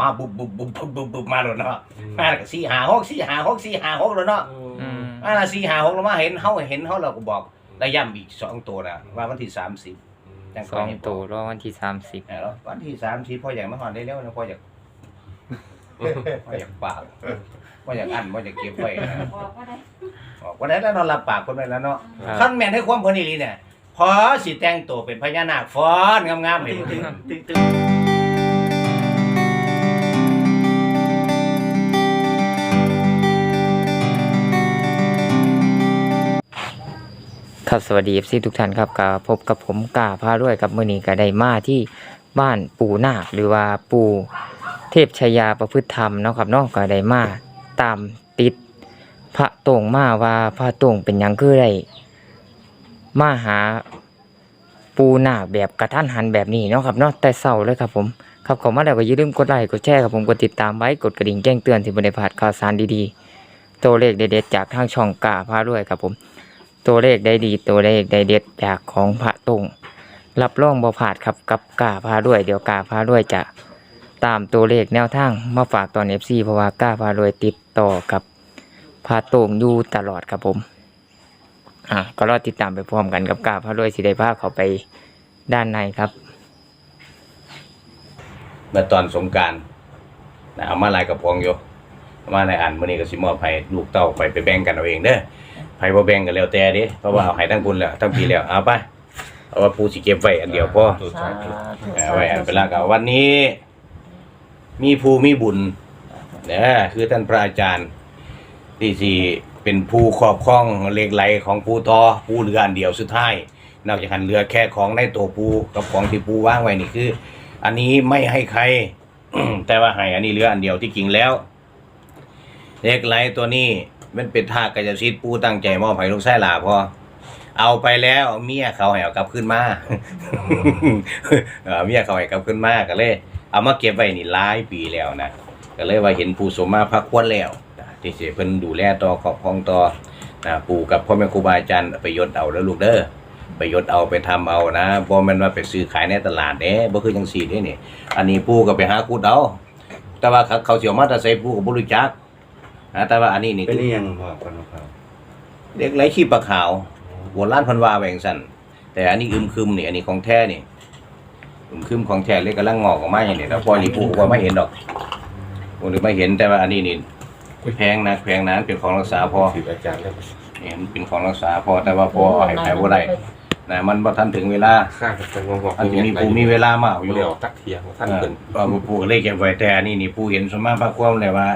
มาบุบบุบบุบบุบบุบบุบมาแล้วเนาะมาแล้วก็สี่หาหกสี่หาหกสี่หาหกแล้วเนาะอืมมาละสี่หาหกแล้วมาเห็นเฮาเห็นเฮาเราก็บอกได้ย้ำอีกสองตัวนะว่าวันที่สามสิบจังสองตัวรอวันที่สามสิบแล้ววันที่สามสิบพ่ออยากมาหอนได้เร็วนะพ่ออยากพ่ออยากปากพ่ออยากอั้นพ่ออยากเก็บไว้นะบอกว่าได้บอกวันนั้นแล้วนอนรับปากคนไปแล้วเนาะ ครับขั้นแม่นให้ความเพนอีหลีเนี่ยพอสิแต่งตัวเป็นพญานาคฟ้อนงามๆให้ดูตึ้งตึ้ง ครับสวัสดีเอฟซีทุกท่านครับก็พบกับผมกาพาด้วยกับมือนี้ก็ได้มาที่บ้านปู่นาคหรือว่าปู่เทพชายาประพฤติธรรมเนาะครับเนาะก็ได้มาตามติดพระโต่งมาว่าพระโต่งเป็นหยังคือได้มาหาปูนาคแบบกระทันหันแบบนี้เนาะครับเนาะแต่เศร้าเลยครับผมครับขอมาแล้วก็อย่าลืมกดไลค์กดแชร์ครับผมกดติดตามไว้กดกระดิ่งแจ้งเตือนที่บริพลาดข่าวสารดีๆตัวเลขเด็ดๆจากทางช่องกาพาด้วยครับผม ตัวเลขได้ดีตัวเลขได้เด็ดจากของพระตรงรับรองบ่ผาดครับกับกาพาด้วย เดี๋ยวกาพาด้วยจะตามตัวเลขแนวทางมาฝากตอนเอฟซีเพราะว่ากาพาด้วยติดต่อกับพระตงอยู่ตลอดครับผมอะก็รอติดตามไปพร้อมกันกับกาพาด้วยสิได้พาเขาไปด้านในครับเมื่อตอนสงการนะเอามาลายกับพองอยู่มาในอ่านมื้อนี้ก็สิมอบให้ลูกเต้าไปไปแบ่งกันเอาเองเด้อ ไผบ่แบ่งก็แล้วแต่เด้เพราะว่าเอาให้ทั้งคุณแล้วทั้งพี่แล้วเอาไปเอาว่าผู้สิเก็บไว้อันเดียวพอสาธุเอาไว้อันเวลากับวันนี้ มีภูมีบุญเด้อคือท่านพระอาจารย์ ที่สี่เป็นผู้ครอบครองเหล็กไหลของภูทอภูเรืออันเดียวสุดท้ายนอกจากหันเรือแค่ของในตัวภูกับของที่ภูว่างไว้นี่คือ อันนี้ไม่ให้ใคร แต่ว่าให้อันนี้เรืออันเดียวที่จริงแล้วเหล็กไหลตัวนี้ มันเป็นท่ากายสิทธิ์ปูตั้งใจมอบให้ลูกชายหลาพอเอาไปแล้วเมียเขาให้เอากลับขึ้นมา เออเมียเขาให้กลับขึ้นมาก็เลย เอามาเก็บไว้นี่หลายปีแล้วนะก็เลยว่าเห็นผู้สมมาพักควรแล้วนะที่สิเพิ่นดูแลต่อครอบครองต่อนะปู่กับพ่อแม่ครูบาอาจารย์ไปยศเอาแล้วลูกเด้อไปยศเอาไปทำเอานะบ่แม่นว่าไปซื้อขายในตลาดเด้บ่คือจังซี่เด้นี่ อันนี้ปู่ก็ไปหาคูดเอาแต่ว่าเขาเสิเอามาแต่ใส่ปู่ก็บ่รู้จัก นะแต่ว่าอันนี้นี่เป็นเรียงบอกกันครับเด็กไหลขี้ปลาขาวโบราณเพันว่าแวาจั่งซั่นแต่อันนี้อึมครึมนี่อันนี้ของแท้นี่อึมครึมของแท้เลยกำลังงอกออกมาอย่างนี้แล้วพอนี่ปู่ก็ไม่เห็นดอกปู่นึกไม่เห็นแต่ว่าอันนี้นี่แพงนะแพงนะเป็นของรักษาพอถืออาจารย์แล้วเห็นเป็นของรักษาพอแต่ว่าพอเอาให้ใครบ่ได้นะมันบ่ทันถึงเวลาข้างจะงงบอกอันที่มีปู่มีเวลามาเอาอยู่เดี๋ยวตักเทียงท่านเออเพิ่นว่าปู่ก็เลยเก็บไว้แต่อันนี้นี่ปู่เห็นสมมาพระความเลยว่า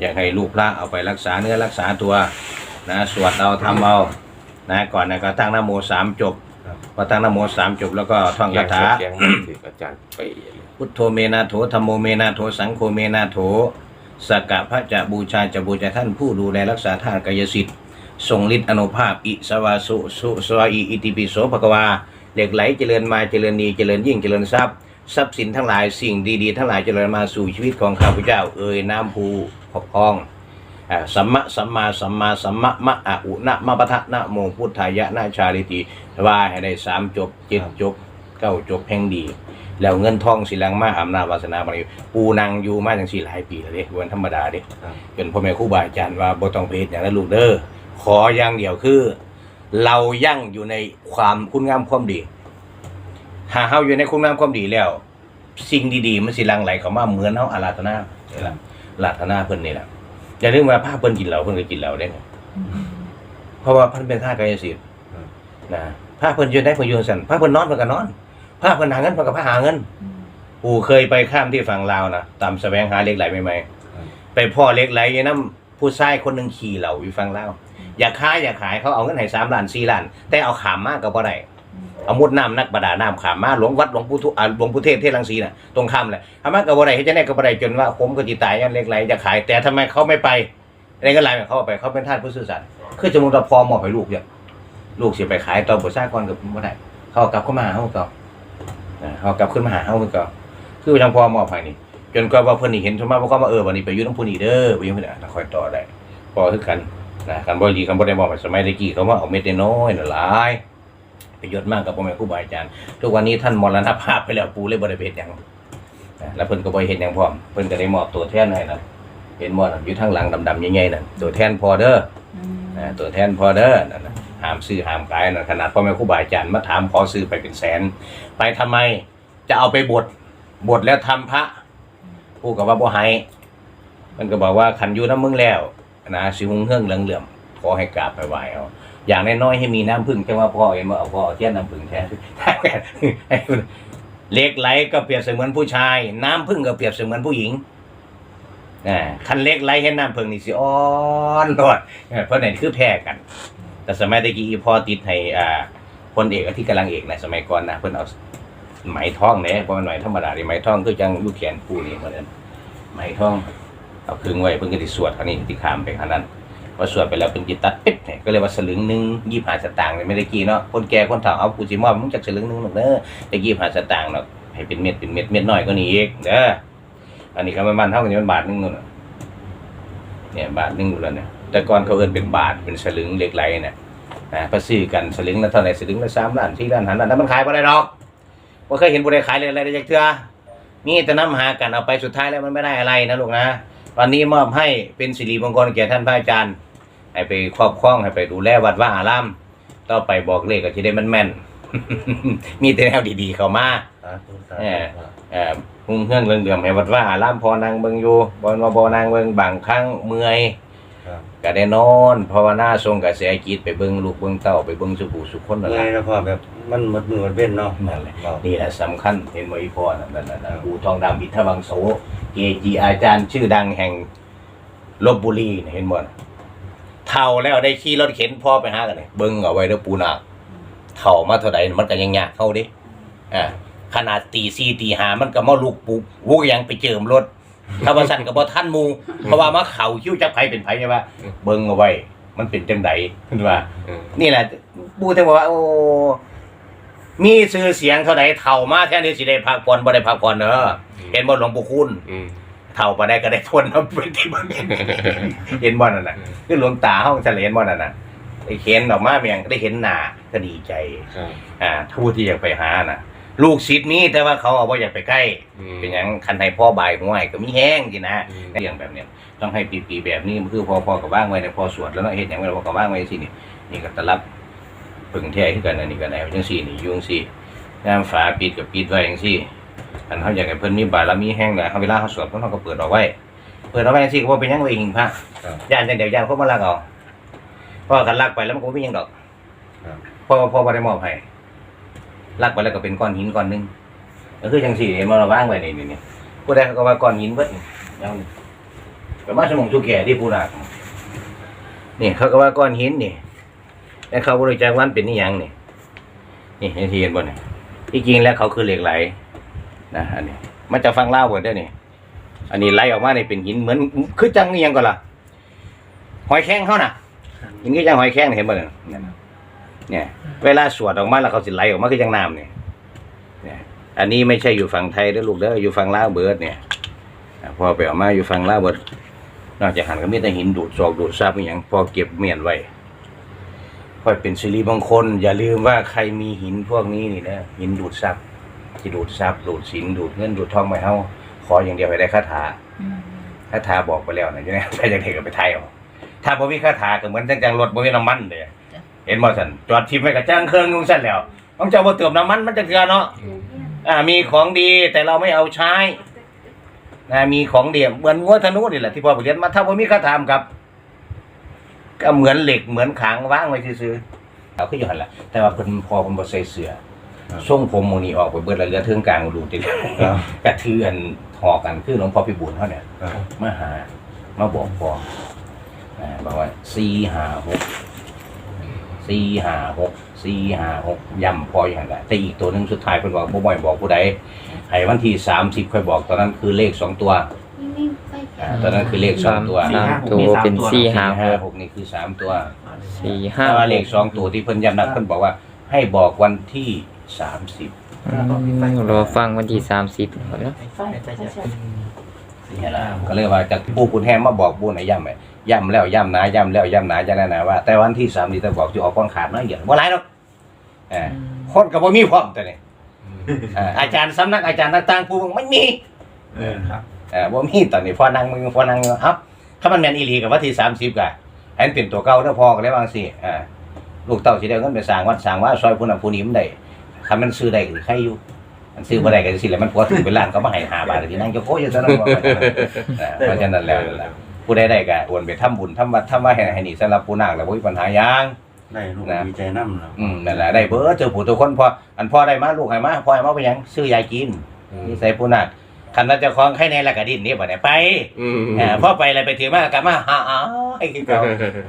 อยากให้ลูกพระเอาไปรักษาเนื้อรักษาตัวนะสวดเอาทำเอานะก่อนนะก็ตั้งนะโมสามจบพอตั้งนะโมสามจบแล้วก็ท่องคาถาแกงถืออาจารย์ไปพุทโธเมนาโถธรรมโมเมนาโถสังโฆเมนาโถสกกะพระจะบูชาจะบูชาท่านผู้ดูแลรักษาทานกายสิทธิ์ทรงฤทธิ์อนุภาพอิสวาสุสุสวาอิอิติปิโสภควาเหล็กไหลเจริญมาเจริญดีเจริญยิ่งเจริญทรัพย์ทรัพย์สินทั้งหลายสิ่งดีๆ ทั้งหลายเจริญมาสู่ชีวิตของข้าพเจ้า เอ่ยน้ำภู ขอบครองสัมมะสัมมาสัมมาสัมมะมะอะอุนะมะปะทะนะโมพุทธายะนะชาลิติว่าให้ได้สามจบเจ็ดจบเก้าจบแห่งดี แล้วเงินทองสิลังมาอำนาจวาสนาบารมีปูนางอยู่มาจังสี่หลายปีแล้วเด้วันธรรมดาเด้จนพ่อแม่ครูบาอาจารย์ว่าบ่ต้องเพศอย่างนั้นลูกเด้อขออย่างเดียวคือ เรายั่งอยู่ในความคุณงามความดี หาเฮาอยู่ในคุณงามความดีแล้ว สิ่งดีๆมันสิลังไหลเข้ามาเหมือนเฮาอาราธนานี่ ล่ะอาราธนาเพิ่นนี่แหละอย่าลืมว่าพาเพิ่นกินเหล้าเพิ่นก็กินเหล้าได้นะเพราะว่าเพิ่นเป็นท่ากายสิทธิ์นะพาเพิ่นอยู่ได้เพิ่นอยู่สั่นพาเพิ่นนอนเพิ่นก็นอนพาเพิ่นหาเงินเพิ่นก็พาหาเงินปู่เคยไปข้ามที่ฝั่งลาวนะตามแสวงหาเหล็กไหลใหม่ๆไปพ่อเหล็กไหลอยู่น้ำผู้ชายคนหนึ่งขี่เหล่าอยู่ฝั่งลาวอยากขายอยากขายเขาเอาเงินให้สามล้านสี่ล้าน แต่เอาขามมากก็บ่ได้ เอามุดน้ำนักประดาน้ำขามมาหลวงวัดหลวงปู่ทุอ่าหลวงปู่เทศเทศรังสีน่ะตรงข้ามเลยทำมากก็บ่ได้เฮ็ดจังได๋ก็บ่ได้จนว่าผมก็จิตายยันเล็กไหลจะขาย แต่ทำไมเขาไม่ไปอะไรก็ไลน์เขาเอาไปเขาเป็นท่านผู้ซื่อสัตย์คือสมมุติว่าพอมอบให้ลูกเนี่ยลูกเสิไปขายตอนบ่ซ่างก่อนก็บ่ได้เขากลับเข้ามาหาเฮาก็อ่าเขาเอากลับขึ้นมาหาเฮาก็คือทางพ่อมอบให้นี่จนก็ว่าเพิ่อนนี่เห็นสมมาบ่ก็มาเออวันนี้ไปยู่นำผู้นี้เด้อไปยู่เพิ่นนะคอยต่อได้พอคือกันนะคันบ่ดีคันบ่ได้มอบให้สมัยตะกี้เขามาเอาเม็ดน้อยๆน่ะหลาย ประโยชน์มากกับพ่อแม่ครูบาอาจารย์ทุกวันนี้ท่านมรณภาพไปแล้วปูเลยบ่ได้ไปเฮ็ดหยังอ่าแล้วเพิ่นก็บ่เห็นหยังพร้อมเพิ่นก็ได้มอบตัวแทนให้นะเห็นบ่น่ะอยู่ทางหลังดำๆใหญ่ๆนั่นตัวแทนพอเด้ออืมอ่าตัวแทนพอเด้อนั่นนะห้ามซื้อห้ามขายนะขนาดพ่อแม่ครูบาอาจารย์มาถามขอซื้อไปเป็นแสน ไปทำไมจะเอาไปบดบดแล้วทำพระผู้กับว่าบ่ให้มันก็บอกว่าขันอยู่น้ำมึงแล้วนะสิหงเฮืองเหลืองเหลื่อมขอให้กราบไปไหวเอา อย่างน้อยๆให้มีน้ำพึ่งแค่ว่าพ่อเองว่าเอาพ่อเอาเทียนน้ำพึ่งแทนเล็กไหลก็เปรียบเสมือนผู้ชาย น้ำพึ่งก็เปรียบเสมือนผู้หญิงคันเล็กไหลเห็นน้ำพึ่งนี่สิอ่อนโลดเพราะไหนคือแพ้กัน แต่สมัยตะกี้พอติดให้อ่าพลเอกที่กำลังเอกในสมัยก่อนนะเพิ่นเอาไหมท่องเนี่ยเพราะมันไหมธรรมดาดิไหมท่องคือจังลูกแขนปูนี่เหมือนกันไหมท่องเอาคึงไว้เพิ่นก็สิสวดอันนี้ที่ขามไปขนาดนั้น พอสวดไปแล้วเพิ่นจิตัดปิ๊บเนี่ยก็เลยว่าสลึงหนึ่งยี่ห้าสตางค์เนี่ยไม่ได้กี่เนาะคนแก่คนเฒ่าเอากูสิมอบมึงจักสลึงหนึ่งหรอกเด้อจะยี่ห้าสตางค์เนาะให้เป็นเม็ดเป็นเม็ดเม็ดน้อยก็นี่อีกเด้ออันนี้ก็ประมาณเท่ากันอยู่มันบาทหนึงนู่นน่ะเนี่ยบาทหนึงอยู่แล้วเนี่ยแต่ก่อนเขาเอินเป็นบาทเป็นสลึงเหล็กไหลเนี่ยนะก็ซื้อกันสลึงละเท่าไหร่สลึงละสามล้านสี่ล้านห้าล้านแล้วมันขายบ่ได้หรอกว่าเคยเห็นบุได้ขายเลยอะไรได้จากเทื่อมีแต่น้ำหากันเอาไปสุดท้ายแล้วมันไม่ได้อะไรนะลูกนะวันนี้มอบให้เป็นสิริมงคลแก่ท่านพระอาจารย์ ให้ไปครอบครองให้ไปดูแลวัดว่าอาราม ต่อไปบอกเลขก็จะได้มันแม่นมีแต่แนวดีๆเข้ามา สาธุสาเออธุเอ่อหุ่งเครื่องเรื่องเดือมให้วัดว่าอารามพอนางเบิงอยู่บนมาบนางเบิงบางครั้งเมื่อย ครับก็ได้นอนภาวนาทรงกระแสจิตไปเบิงลูกเบิงเต้าไปเบิงสุผูสุขคนนั่นเมื่แหอยละแล้วพ่อแบบมันหมดมือหมดเว้นเนาะนั่นแหละบอกนี่แหละสำคัญเห็นไหมอีพ่อนั่นนั่นนั่นนั่นปู่ทองดำอิทธวังโสเกจีอาจารย์ชื่อดังแห่งลบบุรีเนี่ยเห็นบ่น่ะ เท่าแล้วได้ขี่รถเข็นพ่อไปหากันเลยเบิ้งเอาไว้เด้อปูนาเท่ามาเท่าใดมันก็ยังยากเข้าดิอ่าขนาดตีสี่ตีหามันก็มาลุกปุกวุกยังไปเจิมรถถ้าว่าสั่นก็บ่ทันมูเพราะว่ามาเข่าคิ้วจับไผเป็นไผใช่ปะเบิ้งเอาไว้ มันเป็นจังไดเห็นว่า นี่แหละปูถึงบอกว่า โอ้มีชื่อเสียงเท่าไหร่เท่ามาแทนที่สิได้พักผ่อนบ่ได้พักผ่อนเด้อเห็นบ่หลวงปู่คุณอื เท่าบ่ได้ก็ได้ทนเอาเป็นที่บ่เห็นเห็นบ่นั่นน่ะคือหลวงตาห้องเฉลยบ่นั่นน่ะไอ้เข็นออกมาเมียงก็ได้เห็นหน้าก็ดีใจ ครับ อ่าผู้ที่อยากไปหาน่ะ ลูกศิษย์มีแต่ว่าเขาเอาบ่อยากไปใกล้ อืม เป็นหยังคันให้พ่อบายห่วยก็มีแห้งสินะอืม เรื่องแบบเนี้ยต้องให้ปีๆแบบนี้มันคือพอพอกับว่างไว้ในพอสวดแล้วเนาะเฮ็ดหยังไว้พอกับว่างไว้สินี่นี่ก็ตะรับปึงแท้คือกันอันนี้ก็ได้จังซี่นี่อยุจังซี่น้ำฝาปิดกับปิดไว้จังซี่ อันเฮาอยากให้เพิ่นมีบารมีแห้งน่ะเฮาเวลาเฮาสวดเพิ่นเฮาก็เปิดเอาไว้ เปิดเอาไว้จังซี่ก็บ่เป็นหยังไว้หิงพระครับ ย่านจังเดี๋ยวย่านเขามาลักเอาเพราะว่าคันลักไปแล้วมันก็บ่มีหยังดอกครับ เพราะว่าพ่อบ่ได้มอบให้ลักไปแล้วก็เป็นก้อนหินก้อนหนึงก็คือจังซี่เห็นบ่เราวางไว้นี่นี่นี่ผู้ใดเขาก็ว่าก้อนหินเบิดนี่ยังนี่ก็มาสมองสุแก่ที่ผู้นักนี่เขาก็ว่าก้อนหินนี่แต่เขาบริจาควันเป็นนี่ยังนี่นี่เห็นที่เห็นบ่นี่ที่จริงแล้วเขาคือเหล็กไหล นะอันนี้มันจะฟังเล่าวเบิดได้อนี่อันนี้ไหลออกมาเนี่ยเป็นหินเหมือนคือจังนี่ยังก่อนล่ะหอยแข้งเขาน่ะหินคือจังหอยแข้งนี่เห็นบ่เนี่ยเนี่ยเนี่ย เวลาสวดออกมาแล้วเขาสิไหลออกมาคือจังน้ำเนี่ยเนี่ยอันนี้ไม่ใช่อยู่ฝั่งไทยเด้อลูกเด้ออยู่ฝั่งลาวเบิดเนี่ยอะพอไปเออกมาอยู่ฝั่งลาวเบิดนอกจากหันก็มีแต่หินดูดซอกดูดซับอหย่างพอเก็บเมียนไว้ค่อยเป็นสิริมงคลอย่าลืมว่าใครมีหินพวกนี้นี่นะหินดูดซับ ที่ดูดซับดูดสินดูดเงินดูดทองไปเฮาขออย่างเดียวให้ได้คาถาอืมคาถาบอกไปแล้วนะใช่ไหมใครจะเทก็ไปไทยเอาถ้าบ่มีคาถาก็เหมือนจังๆรถบ่มีน้ำมันเลยเห็นบ่ซั่นจอดทิมไว้ก็จ้างเครื่องยุงซั่นแล้วต้องเจ้าบ่เติมน้ำมันมันจะเกลือเนาะอ่ามีของดีแต่เราไม่เอาใช้นะมีของดีเหมือนงัวธนูนี่แหละที่พ่อไปเรียนมาถ้าว่ามีคาถามกับ ก็เหมือนเหล็กเหมือนขางว่างไว้ซื่อๆเอาขึ้นอยู่หันละแต่ว่าเพิ่นพอเพิ่นบ่ใส่เสื้อ ทรงผมหมูนี่ออกไปเบิดแล้วเหลือเทิงกลางดูติดครับกระทืออันหอกันคือหลวงพ่อพิบูลเขาเนี่ยครับมาหามาบอกพออ่าบอกว่าสี่ห้าหกสี่ห้าหกสี่ห้าหกย่ำพออย่างไรแต่อีกตัวหนึ่งสุดท้ายเพิ่นบอกบ่บ่อยบอกผู้ใดให้วันที่สามสิบค่อยบอกตอนนั้นคือเลขสองตัวนี่ไปแก่อ่าตอนนั้นคือเลขสองตัวสามตัวเป็นสี่ห้าหห้ากหกนี่คือสามตัวสี่ห้าถ้าหว่าเลกขสองตัวที่เพิ่นย้ำนักเพิ่นบอกว่าให้บอกวันที่ สามสิบอืมรอฟังวันที่สามสิบก่อนเนาะไฟไฟใช่นี่แหละก็เลยว่าจากผู้คุณแฮมมาบอกบุญไอ้ย่ำไอ้ย่ำแล้วย่ำหนาย่ำแล้วย่ำหนาจังนั้นนะว่า แต่วันที่สามนี่ต้องบอกจะออกก้อนขาดน้อยเหี่ยบ่หลายหรอกเอ่าคนกับบ่มีพร้อมแต่นี่อ่าอาจารย์สำนักอาจารย์ต่างๆผู้ไม่มีเออเออบ่มีตอนนี้พ่อนั่งมึงพ่อนั่งเอ้าถ้ามันแม่นอีหลีกับวันที่30ก็ให้มันเป็นตัวเก่าเด้อพ่อก็เลยว่าจังซี่อ่าลูกเต้าสิได้เงินไปสร้างวัดสร้างว่าซอยผู้นั้นผู้นี้มันได้ ถ้ามันซื้อได้คือใครอยู่มันซื้อบ่ได้ก็สิแล้วมันผัวถึงเป็นล้านก็มาให้5บาทสินั่งจะโคอยู่ซะนั่นบ่เออเพราะฉะนั้นแล้วนั่นล่ะผู้ใดได้ก็โอนไปทำบุญทำวัดทำว่าให้ให้นี่สำหรับผู้นาคแล้วบ่มีปัญหาหยังได้ลูกนะดีใจน้ำแล้วอืมนั่นแหละได้เบอร์เจอผู้ทุกคนพออันพ่อได้มาลูกให้มาพ่อให้มาไปหยังซื้อยากินนี่ใส่ผู้นักคันนั้นเจะคล้าของให้ในละกะดินนี่บ่ได้ไปอืมเออพ่อไปอะไรไปถือมากลับมาหาอ้าไอ้ที่เก่า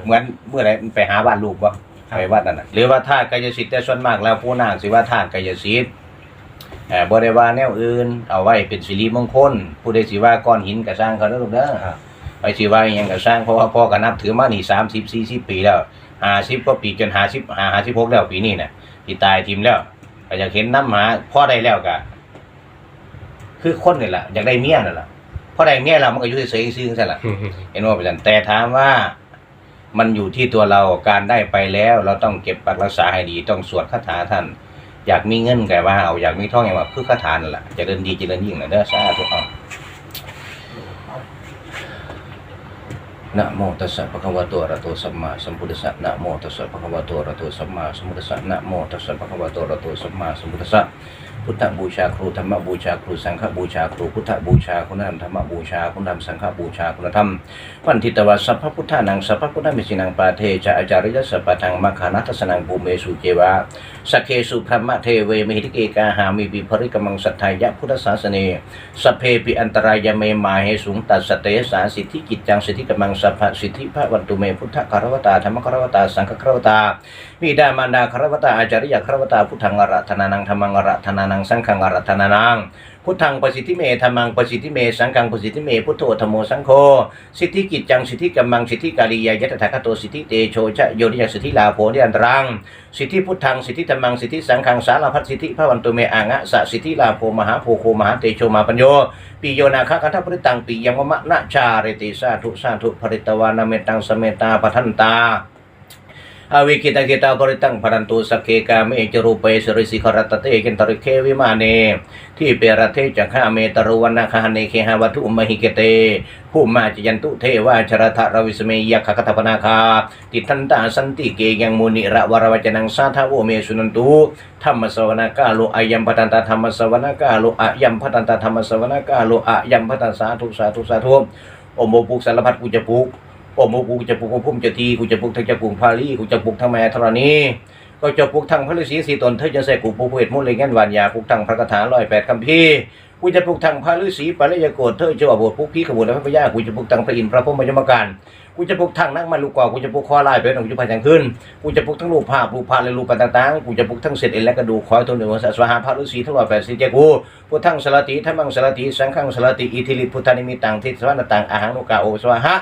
เหมือนเมื่อไหรไปหาบ้านลูกบ่ ไปวัดนั่นน่ะหรือว่าธาตุกายสิทธิ์แต่ส่วนมากแล้วผู้นาคสิว่าธาตุกายสิทธิ์เออบ่ได้ว่าแนวอื่น เอาไว้เป็นสิริมงคล ผู้ใดสิว่าก้อนหินก็สร้างเขาเด้อลูกเด้อครับไปสิว่าอิหยังก็สร้างเพราะว่าพ่อก็นับถือมานี่30 40ปีแล้ว50กว่าปีจน50 56แล้วปีนี้น่ะที่ตายทิมแล้วก็อยากเห็นน้ำหมาพ่อได้แล้วก็คือคนนี่แหละอยากได้เมียนั่นแหละพ่อได้เมียแล้วมันก็อยู่เฉยๆซื่อๆซั่นล่ะเห็นว่าเป็นแต่ถามว่า มันอยู่ที่ตัวเราการได้ไปแล้ว เราต้องเก็บปักรักษาให้ดีต้องสวดคาถาท่าน อยากมีเงินแกว่าเอาอยากมีท่องอย่างว่าคือคาถานั่นแหละเจริญดีเจริญยิ่งนะเด้อสาธุเอานะโมตัสสะภะคะวะโตอะระโตสัมมาสัมพุทธัสสะนะโมตัสสะภะคะวะโตอะระโตสัมมาสัมพุทธัสสะนะโมตัสสะภะคะวะโตอะระโตสัมมาสัมพุทธัสสะ พุทธบูชาครูธรรมบูชาครูสังฆบูชาครูพุทธบูชาคุณธรรมธรรมบูชาคุณธรรมสังฆบูชาคุณธรรมวันทิตวะสัพพพุทธานังสัพพพุทธมิสินังปาเทจะอาจาริยสัพพทังมัคคานัทสนังภูเมสุเจวะสักเคสุพรมะเทเวมิหิติเกกาหามิปิภริกมังสัทธายะพุทธศาสเนสเพปิอันตรายเมมาเหสุงตัสสเตสาสิทธิกิจจังสิทธิกมังสัพพสิทธิพระวันตุเมพุทธคารวตาธรรมคารวตาสังฆคารวตาบิดามารดาคารวตาอาจาริยคารวตาพุทธังอรัตนานังธรรมังอรัตนานังสังฆังอรัตนานังพุทธังประสิทธิเมธรรมังประสิทธิเมสังฆังประสิทธิเมพุทโธธรรมโมสังโฆสิทธิกิจจังสิทธิกัมมังสิทธิกาลียายะตถาคตโตสิทธิเตโชชะโยนิยสิทธิลาโภนิอันตรังสิทธิพุทธังสิทธิธรรมังสิทธิสังฆังสารพัดสิทธิพระวันตุเมอางะสะสิทธิลาโภมหาโพโคมหาเตโชมาปัญโยปิโยนาคคันธปริตังปิยังวมะนะชาเรติสาธุสาธุภริตวานาเมตังสเมตาปทันตา อวิกิตากิตาปริตังพรันตุสกเคกาเมจรูปเปสริสิขรัตเตกินตริเควิมาเน ที่เปรเทจักขาเมตรุวันนาคาเนเคหาวัตุมหิเกเตผู้มาจยันตุเทวาชรทะรวิสเมยคคตพนาคา ติทันตาสันติเกยังมุนิระวรวจนังสาทาวเมสุนันตุธรรมสวนากาโลอายัมปตันตธรรมสวนากาโลอายัมปตันตธรรมสวนากาโลอายัมปตันสาธุสาธุสาธุอมโมปุกสารพัดกูจะปุก โอ้โมกูจะปลุกพุ่มจะทีกูจะปลุกทั้งจะปลุกพาลีกูจะปลุกทั้งแม่ธรณีก็จะปลุกทั้งพระฤาษีสีตนเธอจะใส่กูปูเวทมุลเลยงั้นวานยาปลุกทั้งพระคาถาร้อยแปดคำพีกูจะปลุกทั้งพระฤาษีปริยโกฏเธอจะว่าบปลุกพี่ขบวนและพระพยากูจะปลุกทั้งพระอินทร์พระพรหมยมการกูจะปลุกทั้งนักมาลูกกว่ากูจะปลุกคอลายเป็นกูจะพายทางขึ้นกูจะปลุกทั้งรูปภาพรูปภาพและรูปต่างๆกูจะปลุกทั้งเศษเอ็นและกระดูกคอยตัวหนึ่งสัสวหาพระฤาษีทั้งร้อยแปดสิบเจ้ากูพุทธังสลติธรรมังสลติสังฆังสลติอิทิลิพุทธานิมิตังทิสวรรตังอาหังนุกาโอสวหะ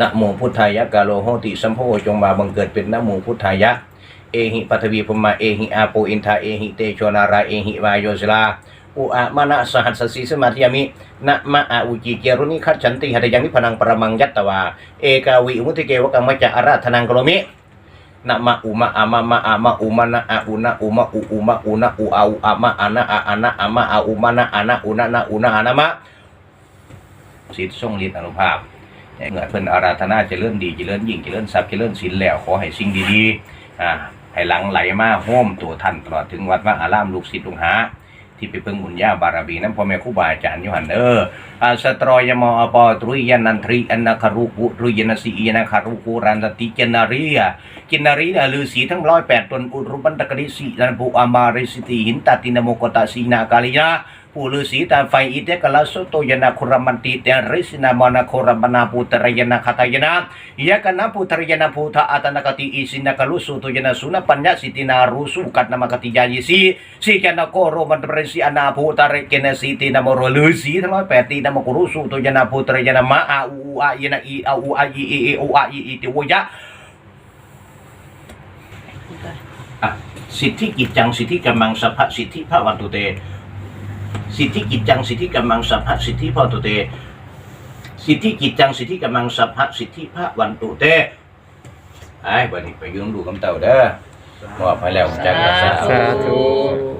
นะโมพุทธายะกาโลโหติสัมโพจงมาบังเกิดเป็นนะโมพุทธายะ เอหิปัทวีพมาเอหิอาโปอินทาเอหิเตโชนาราเอหิวายโยสลาอุอะมะนะสหัสสสีสมาธิยามินะมะอาอุจิเจรุนิคัจฉันติหัตยังนิพนังปรมังยัตตวา เอกาวิมุติเกวกัมมะจะอาราธนังกลมินะมะอุมะอะมะมะอะมะอุมะนะอะอุนะอุมะอุอุมะอุนะอุอาอุอะมะอะนะอะอะนะอะมะอะอุมะนะอะนะอุนะนะอุนะอะนะมะสิทธิ์ทรงฤทธิ์อนุภาพ เงินเพิ่นอาราธนาจะเริญดีจะเริญยิ่งเริญทรัพย์เริญศีลแล้ว ขอให้สิ่งดีๆอ่าให้หลังไหลมาห้อมตัวท่านตลอดถึงวัดว่าอารามลูกศิษย์ลูกหาที่ไปเพิ่งบุญญาบารมีนั้นพ่อแม่ครูบาอาจารย์ยุหันเด้ออ สตรอยมอปอตรุยนันทรีอนาคารุปุรุยนสีอนาคารุปุรันตติเจนารียกินนารีนะฤาษีทั้งร้อยแปดตนอุรุปันตกริสีนันภูอามาริสิติหินตตินโมกตาสีนากาลิยาผู้ฤาษีตามไฟอิเตกลาสุโตยนาคุรมันติเตริสินามานาโครมนาปุตรยนาคตายนายกนาปุตรยนาภูทาอัตนกติอิสินากลุสุโตยนาสุนปัญญาสิตินารุสุกัตนามกติยายิสีสิกนาโกโรมันปริสิอนาภูตรเกนสีตินามโรฤาษีทั้งร้อยแปดตีนามกุรุสุโตยนาภูตรยนามาอาอูอาอินาอีอาอูอาอีเอเอโออาอีอีติโวยะอะสิทธิกิจจังสิทธิกัมมังสัพพะสิทธิพระวันตุเต สิทธิกิจจังสิทธิกัมมังสัพพะสิทธิพระวันตุเต สิทธิกิจจังสิทธิกัมมังสัพพะสิทธิพระวันตุเตไอ้บัดนี้ไปยืมดูคำเต่าเด้อมอบไปแล้วจากกษัตริย์สาธุโ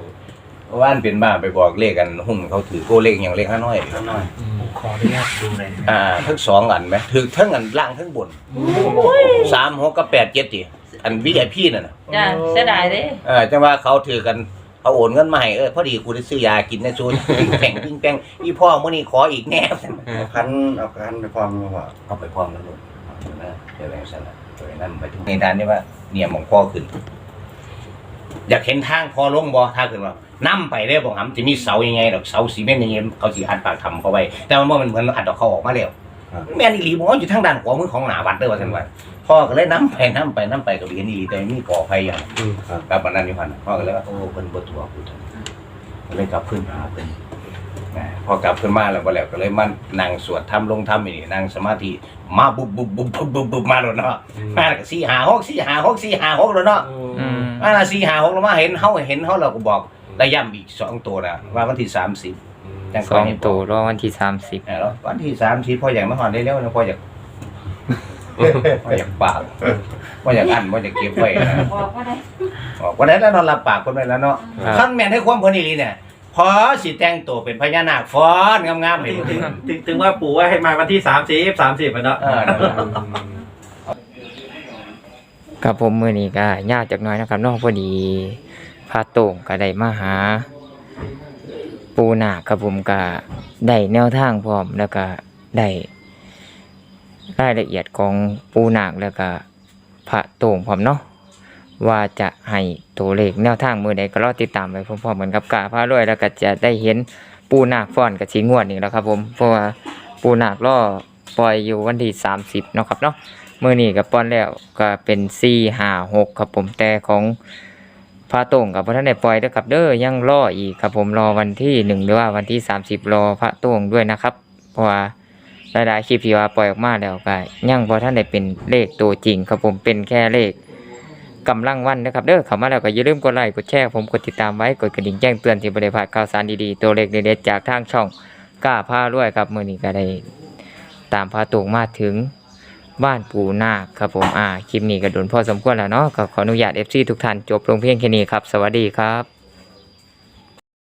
ว่านเป็นบ้าไปบอกเลขกันหุ้นเขาถือโกเลขอย่างเลขห้าน้อย ข้างน้อยขออนุญาตดูเลยอ่าทั้งสองอันไหมถือทั้งอันล่างทั้งบนสามหกกับแปดเจ็ดดิอันวิไอพีนั่นน่ะจ้าเสียดายเด้เออจังว่าเขาถือกันเอาโอนเงินมาให้เออพอดีกูได้ซื้อยากินในซูนปิ้งแป้งปิ้งแป้งอีพ่อมื่อนี้ขออีกแน่เอาคันเอาคันไปพร้อมมาว่าเอาไปพร้อมแล้วลูกเอานะเดี๋ยวแบ่งสนะเดี๋ยวนั่นไปถึงในด้านนี้ว่าเนี่ยมองพ่อขึ้น อยากเห็นทางพอลงบ่ถ้าขึ้นว่านั่ไปได้บอกหำจะมีเสายังไงดอกเสาซีเมนต์ยังไงเขาสีอัดปากทำเข้าไปแต่ว่ามันเหมือนอัดดอกเขาออกมาแล้วครับแม่นอีหลีบอกว่าอยู่ทางด้านขวามือของหนาวัดเด้อว่าท่านว่าพ่อก็เลยน้ำไปน้ำไปน้ำไปก็เรียนอีหลีแต่มีก่อไฟอย่างอืมครับกลับมานั่นอยู่พันพ่อก็เลยว่าโอ้เพิ่นบ่ตัวกูท่านก็เลยกลับขึ้นหาเพิ่นนะพอกลับขึ้นมาแล้วบ่แล้วก็เลยมานั่งสวดทำลงทำนี่นั่งสมาธิมาบุบบุบบุบบุบบุบบุบมาแล้วเนาะมาแล้วก็สี่หาหกสี่หาหกสี่หาหกแล้วเนาะอื มมาละสี่หาหกแล้วมาเห็นเฮาเห็นเฮาเราก็บอกได้ย้ำอีกสองตัวนะว่าวันที่สามสิบจังสองตัวรอวันที่สามสิบ เออแล้ววันที่สามสิบพ่ออยากมาหอนได้เร็วนะพ่ออยาก พ่ออยากปากพ่ออยากอันพ่ออยากเก็บไว้นะบอกว่าได้บอกว่าได้แล้วนอนรับปากคนไปแล้วเนาะขั้นแม่นให้ความเพิ่นอีหลีเนี่ยพอสิแต่งตัวเป็นพญานาคฟ้อนงามๆให้ถึงเพิ่นถึงถึงถึงว่าปู่ว่าให้มาวันที่สามสิบสามสิบเนาะเออนั่นแหละค รับผมมือนี้ก็ยากจักหน่อยนะครับน้องพอดีพาโต่งก็ได้มาหา ปูนาครับผมก็ได้แนวทางพร้อมแล้วก็ได้รายละเอียดของปูนาคแล้วก็พระโต่งพร้อมเนาะว่าจะให้ตัวเลขแนวทางมือใดก็รอติดตามไปพร้อมๆกันกับกาพารวยแล้วก็จะได้เห็นปูนาคฟ้อนกับสีงวดนี่แหล้วครับผมเพราะว่าปูนาครอปล่อยอยู่วันที่30เนาะครับเนาะ มื่อนี้กับป้อนแล้วก็เป็นสี่ห้าหกครับผมแต่ของพระโต่งกับพระท่านได้ปล่อยด้อครับเด้อยังรออีกครับผมรอวันที่หนึ่งหรือว่าวันที่สามสิบรอพระโต่งด้วยนะครับ เพราะว่าหลายๆคลิปที่ว่าปล่อยออกมาแล้วก็ยังพอท่านได้เป็นเลขตัวจริงครับผมเป็นแค่เลขกำลังวันนะครับเด้อเข้ามาแล้วก็อย่าลืมกดไลค์กดแชร์ผมกดติดตามไว้กดกระดิ่งแจ้งเตือนที่บริพาดข่าวสารดีๆตัวเลขเด็ดๆจากทางช่องกล้าพาด้วยครับมื่อนี้ก็ได้ตามพระโต่งมาถึง บ้านปูนาคครับผมอ่าคลิปนี้ก็โดนพอสมควรแล้วเนาะก็ขออนุญาต FC ทุกท่านจบลงเพียงแค่นี้ครับ สวัสดีครับ